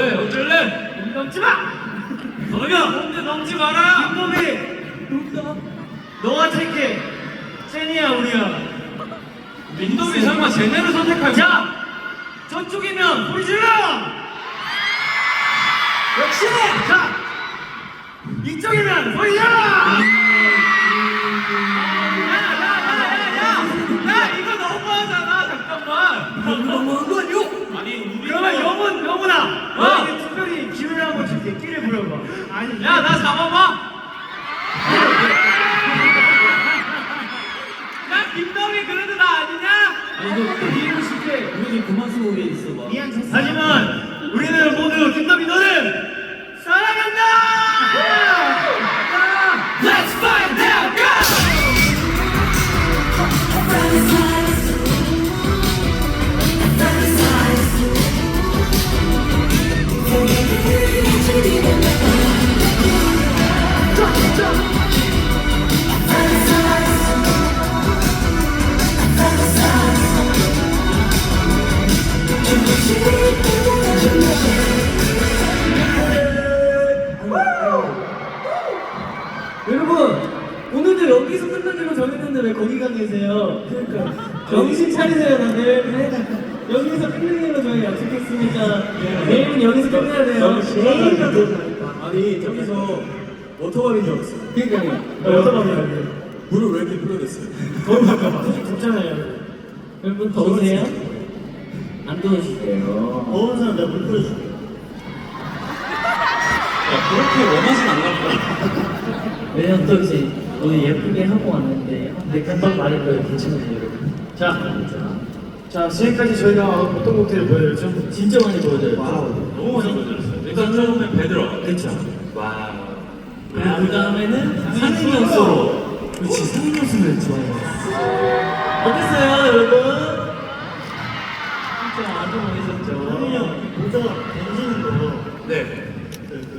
왜? 어쩔래? 우리 넘지 마 너희가 혼자 넘지 마라. 김범이 너가 택해 제니야 우리야 민동이 설마 쟤네를 선택할? 자 저쪽이면 소리 질러 역시 자 이쪽이면 소리 질러 아 어. 너에게 특별히 기회를 한번 줄게 끼를 부려봐 아니 야 나 잡아봐. 야 김동이 그래도 나 아니냐? 이거 이해를 쉽게 우리 그만 쓰고 왜 있어 봐 하지만 오늘도 여기서 끝나기로 정했는데 왜 거기 가 계세요? 그러니까 정신 차리세요 다들 네. 여기서 끝내기로 저희 약속했으니까 내일은 여기서 끝내야 돼요 내일은 아니 저기서 워터밤인 줄 알았어. 그러니까요 여자분이요 물을 왜 이렇게 뿌려댔어요? 더울까봐 덥잖아요 여러분 더우세요? 안 더우시대요 더운 사람 내가 물 뿌려줄게. 그렇게 원하진 않나 보다. 왜냐면 또 이제 오늘 예쁘게 하고 왔는데 근데 금방 말할 거예요 괜찮으세요 여러분 자, 자 지금까지 저희가 어떤 곡들을 보여드렸죠? 진짜 많이 보여드렸죠 너무 많이 보여줬어요. 일단 처음에 베드로. 그쵸 와우. 그리고 그 다음에는 상인이 형소로 그렇지 상인이 형소를 좋아해요 어땠어요 여러분? 진짜 완전 멋있었죠 현이 형 모자 던지는 거 네.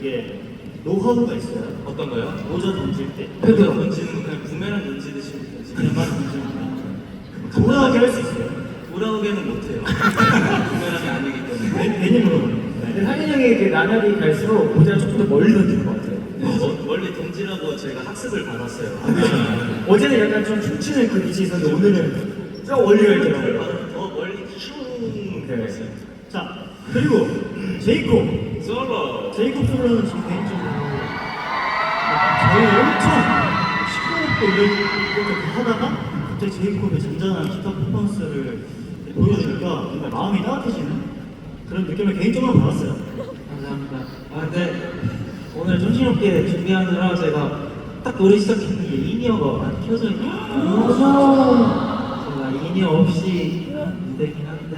그, 그게 노하우가 있어요. 어떤 거요? 모자 던질 때. 베드로 던지는 거 그냥 부메랑 던지듯이 던지. 그냥 막 던지는 거. 돌아가게 할 수 있어요. 돌아오게는 못해요. 부메랑이 아니기 때문에. 괜- 괜히 물어보는 근데 상인 그 나날이 갈수록 모자를 조금 더 멀리 던지는 것 같아요 어, 멀리 던지라고 제가 학습을 받았어요. 어제는 약간 좀 춤추는 그 위치에 있었는데 오늘은 좀 멀리 가 있더라고요 더 멀리 슝. 오케이. 자, 그리고 제이콥. 솔로. 제이콥 솔로는 지금 개인적으로 저희 엄청 시끄럽고 이렇게 하다가 갑자기 제이콥의 잔잔한 기타 퍼포먼스를 보여주니까 정말 마음이 따뜻해지는 그런 느낌을 개인적으로 받았어요. 감사합니다. 아, 근데 오늘 정신없게 준비하느라 제가 딱 노래 시작했는데 인이어가 안 켜져 있는 제가 인이어 없이 안 되긴 한데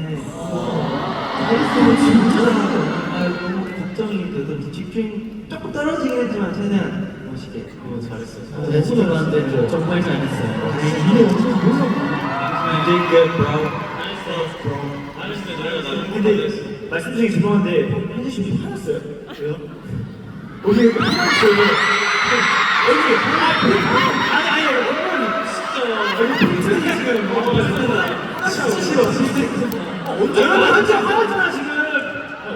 할수록 진짜 아, 너무 걱정이 돼서 집중 조금 떨어지긴 했지만 최대한 멋있게 어, 잘했어요. 네, 친구 봤는데 정말 잘했어요 이게 엄청 좋은 You did good, bro. 근데 말씀 중에 죄송한데 현재 씨 화났어요. 왜요? 오늘 화났어요. 여기 아니 아니 여러분 진짜 여기 지금 뭐 진짜 싫어 진짜 여러분 진짜 화났잖아 지금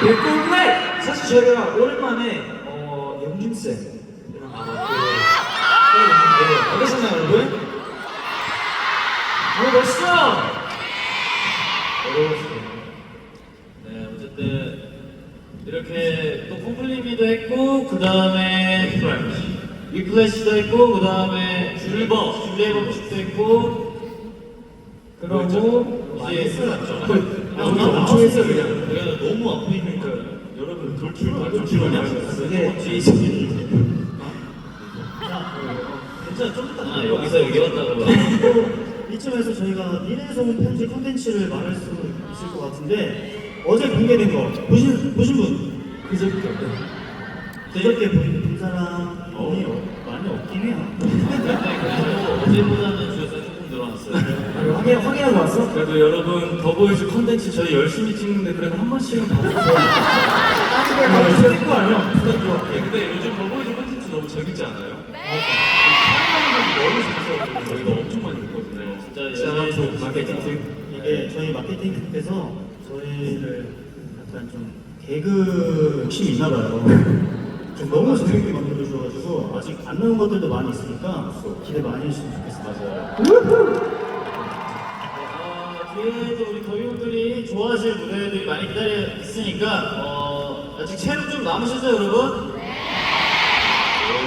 백골블랙 사실 저희가 오랜만에 어 영준쌤이랑 그 어떠셨나요 여러분? 너무 멋있어! 어려웠어요 네, 어쨌든 이렇게 또 콤플리미도 했고 그 다음에 위플래시도 했고 그 다음에 줄버 뮤직도 했고 그러고 많이 했어요. 엄청 했어 그냥 내가 너무 아프니까 여러분 돌출 돌출 이게 뒤에 있어. 벌써 여기 왔다고. 또 이쯤에서 저희가 미래에서 온 편지 컨텐츠를 말할 수 있을 것 같은데 어제 공개된 거 보신 보신 분 그저께. 그저께 본, 본 사람이 어, 많이 없긴 해요. 어제보다는 조 금 늘어났어요. 확인 확인하고 왔어? 그래도 여러분 더보이즈 컨텐츠 저희 열심히 찍는데 그래도 한 번씩은 봐주세요. 아, 이거 거 아니야? 예, 근데 요즘 더보이즈 컨텐츠 너무 재밌지 않아요? 네. 너무 재밌어가지고 저희가 엄청 많이 봤거든요. 진짜 저 마케팅. 이게 저희 마케팅팀께서 저희를 약간 좀 개그 욕심이 있나 봐요. 좀 너무 재밌게 만들어 주셔가지고 아직 안 나온 것들도 많이 있으니까 기대 많이 해주시면 좋겠습니다. 어, 좋아하실 무대들이 많이 기다려 있으니까 어, 아직 체력 좀 남으시죠 여러분?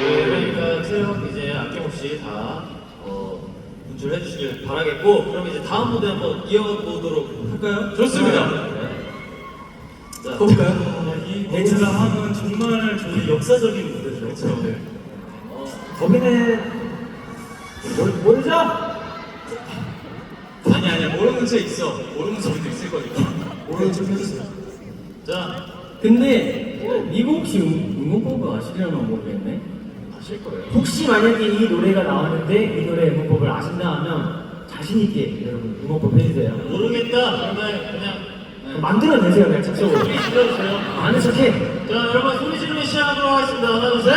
네, 그러니까 체력 이제 아낌없이 다 어, 분출해 주시길 바라겠고 그럼 이제 다음 무대 한번 이어보도록 할까요? 좋습니다. 네. 자, 볼까요? 이 베트남 하면 정말 저희 역사적인 무대죠. 그렇죠. 네. 어, 거기는 모- 모르죠? 아니 아니 모르는 체 있어. 모르는 소리도 거니까. 척 해주세요. 자, 근데 이거 혹시 음- 응원법을 아시려나 모르겠네. 아실 거예요. 혹시 만약에 이 노래가 나왔는데 이 노래 응원법을 아신다 하면 자신 있게 여러분 응원법 해주세요. 모르겠다 그러면 그냥 네. 만들어내세요, 그냥 직접으로. 소리 질러주세요 아는 척해. 자 여러분 소리 지르면 시작하도록 하겠습니다 하나 둘 셋